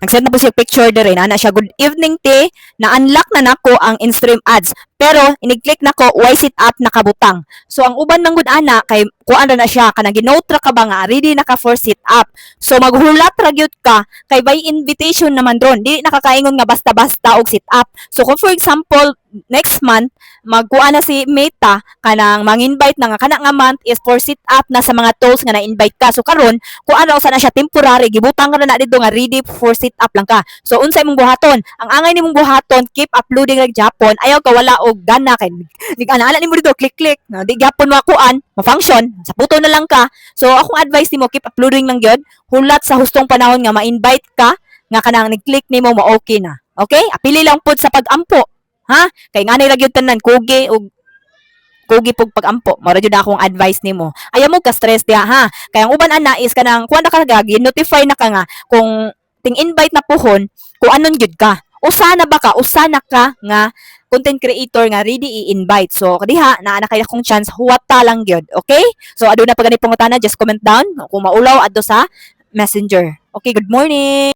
Nag-send na po siya picture dire na siya good evening te na unlock na nako ang in-stream ads pero inig-click nako why sit up nakabutang. So ang uban ng good ana kay kuan ra na siya kanang ginote ra ka ba nga ready na ka for sit up. So maghulat ra ka kay by invitation naman ron. Di nakakaingon nga basta-basta og sit up. So kung for example next month magkuha na si Meta kanang mang-invite na nga kana nga month is for sit up na sa mga tools nga na-invite ka. So karon kung ano sa na siya temporary gibutang ra na dito nga ready for sit up lang ka. So unsay mong buhaton? Ang angay nimong buhaton keep uploading like Japon ayaw ka wala og gana kay dig ana nimo dito click click. No, di Japon makuan, ma-function, sa puto na lang ka. So akong advice nimo keep uploading lang gyud. Hulat sa hustong panahon nga ma-invite ka nga kanang nag-click nimo mo okay na. Okay? Apili lang pud sa pag-ampo. Ha? Kay nga ra gyud tanan kugi og kugi pug pag-ampo. Mara jud akong advice nimo. Ayaw mo ka stress diha ha. Kaya ang uban ana is kanang kuha na ka gagi, notify na ka nga kung ting invite na pohon kung anon jud ka. Usa na ba ka? Usa na ka nga content creator nga ready i-invite. So, kadiha, naa na kaya kong chance, huwata lang gyud Okay? So, aduna pa gani pangutana, just comment down. Kung maulaw, adto sa messenger. Okay, good morning!